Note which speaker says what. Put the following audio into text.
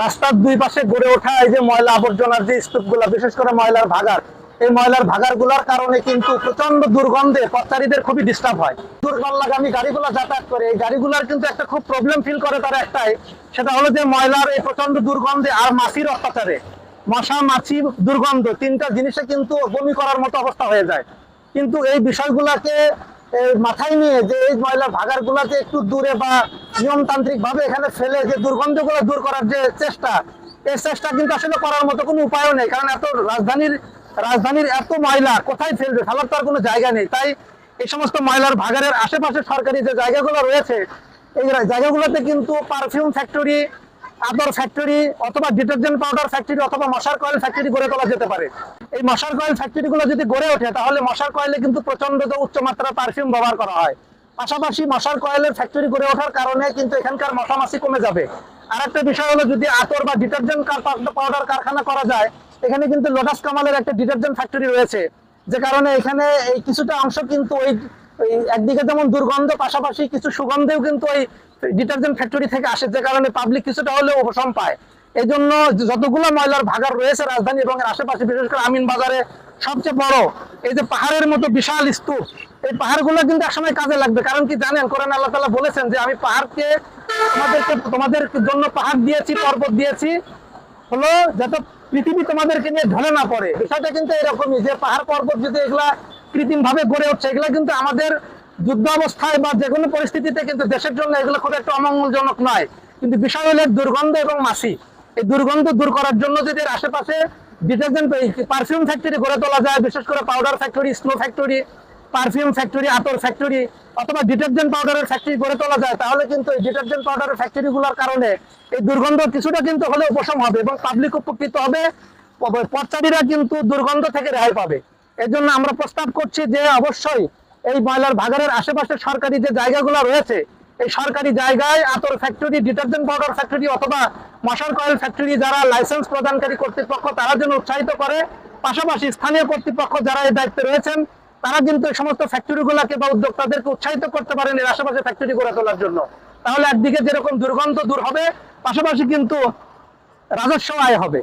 Speaker 1: রাস্তার দুই পাশে গড়ে ওঠা এই যে ময়লা আবর্জনার যে স্তূপগুলো, বিশেষ করে ময়লার ভাগার, এই ময়লার ভাগারগুলার কারণে কিন্তু প্রচণ্ড দুর্গন্ধে পথচারীদের খুবই ডিস্টার্ব হয়। দুর্গন্ধলাগামী গাড়িগুলো যাতায়াত করে, এই গাড়িগুলার কিন্তু একটা খুব প্রবলেম ফিল করে তারা একটাই, সেটা হলো যে ময়লার এই প্রচণ্ড দুর্গন্ধে আর মাছির অত্যাচারে। মশা, মাছি, দুর্গন্ধ, তিনটা জিনিসে কিন্তু বমি করার মতো অবস্থা হয়ে যায়। কিন্তু এই বিষয়গুলোকে মাথায় নিয়ে যে এই ময়লার ভাগার গুলাকে একটু দূরে বা নিয়মতান্ত্রিক ভাবে এখানে ফেলে যে দুর্গন্ধগুলো দূর করার যে চেষ্টা, এই চেষ্টা কিন্তু আসলে করার মতো কোনো উপায়ও নেই। কারণ এত রাজধানীর রাজধানীর এত ময়লা কোথায় ফেলবে? ফেলার তো আর কোনো জায়গা নেই। তাই এই সমস্ত ময়লার ভাগারের আশেপাশে সরকারি যে জায়গাগুলো রয়েছে, এই জায়গাগুলোতে কিন্তু পারফিউম ফ্যাক্টরি আদর ফ্যাক্টরি অথবা ডিটারজেন্ট পাউডার ফ্যাক্টরি অথবা মশার কয়েল ফ্যাক্টরি গড়ে তোলা যেতে পারে। এই মশার কয়েল ফ্যাক্টরি গুলো যদি গড়ে ওঠে, তাহলে মশার কয়েলে কিন্তু প্রচণ্ড উচ্চ মাত্রার পারফিউম ব্যবহার করা হয়। পাশাপাশি মশার কয়েলের ফ্যাক্টরি গড়ে ওঠার কারণে কিন্তু এখানকার মশামাছি কমে যাবে। আর একটা বিষয় হলো যদি আতর বা ডিটারজেন্ট পাউডার কারখানা করা যায়, এখানে কিন্তু লোটাস কামালের একটা ডিটারজেন্ট ফ্যাক্টরি রয়েছে। যে কারণে এখানে এই কিছুটা অংশ কিন্তু ওই ওই একদিকে যেমন দুর্গন্ধ, পাশাপাশি কিছু সুগন্ধেও কিন্তু ওই ডিটারজেন্ট ফ্যাক্টরি থেকে আসে, যে কারণে পাবলিক কিছুটা হলেও উপশম পায়। এই জন্য যতগুলো ময়লার ভাগার রয়েছে রাজধানী এবং আশেপাশে, বিশেষ করে আমিন বাজারে সবচেয়ে বড়, এই যে পাহাড়ের মতো বিশাল স্তূপ, এই পাহাড়গুলো কিন্তু একসময় কাজে লাগবে। কারণ কি জানেন, কোরআন আল্লাহ তালা বলেছেন যে, আমি পাহাড়কে তোমাদেরকে তোমাদের জন্য পাহাড় দিয়েছি, পর্বত দিয়েছি। হলো, যাতে পৃথিবী তোমাদেরকে নিয়ে ঢলে না পড়ে। বিষয়টা কিন্তু এরকমই যে পাহাড়, পর্বত যদি এগুলা কৃত্রিম ভাবে গড়ে উঠছে, এগুলো কিন্তু আমাদের যুদ্ধ অবস্থায় বা যে কোনো পরিস্থিতিতে কিন্তু দেশের জন্য এগুলো খুব একটা অমঙ্গলজনক নয়। কিন্তু বিষয় হলো দুর্গন্ধ এবং মাছি। এই দুর্গন্ধ দূর করার জন্য যদি এর আশেপাশে ডিটারজেন্ট পারফিউম ফ্যাক্টরি গড়ে তোলা যায়, বিশেষ করে powder factory, snow factory, perfume factory, আতর ফ্যাক্টরি অথবা ডিটারজেন্ট পাউডারের ফ্যাক্টরি গড়ে তোলা যায়, তাহলে কিন্তু এই ডিটারজেন্ট পাউডারের ফ্যাক্টরিগুলোর কারণে এই দুর্গন্ধ কিছুটা কিন্তু হলে উপশম হবে এবং পাবলিক উপকৃত হবে। পথচারীরা কিন্তু দুর্গন্ধ থেকে রেহাই পাবে। এর জন্য আমরা প্রস্তাব করছি যে অবশ্যই এই ময়লার ভাগারের আশেপাশে সরকারি যে জায়গাগুলো রয়েছে, এই সরকারি জায়গায় আতর ফ্যাক্টরি ডিটারজেন্ট পাউডার ফ্যাক্টরি অথবা মশার কয়েল ফ্যাক্টরি যারা লাইসেন্স প্রদানকারী কর্তৃপক্ষ, তারা যেন উৎসাহিত করে। পাশাপাশি স্থানীয় কর্তৃপক্ষ যারা এই দায়িত্বে রয়েছেন, তারা কিন্তু এই সমস্ত ফ্যাক্টরি গুলাকে বা উদ্যোক্তাদেরকে উৎসাহিত করতে পারেন এর আশেপাশে ফ্যাক্টরি গড়ে তোলার জন্য। তাহলে একদিকে যেরকম দুর্গন্ধ দূর হবে, পাশাপাশি কিন্তু রাজস্ব আয় হবে।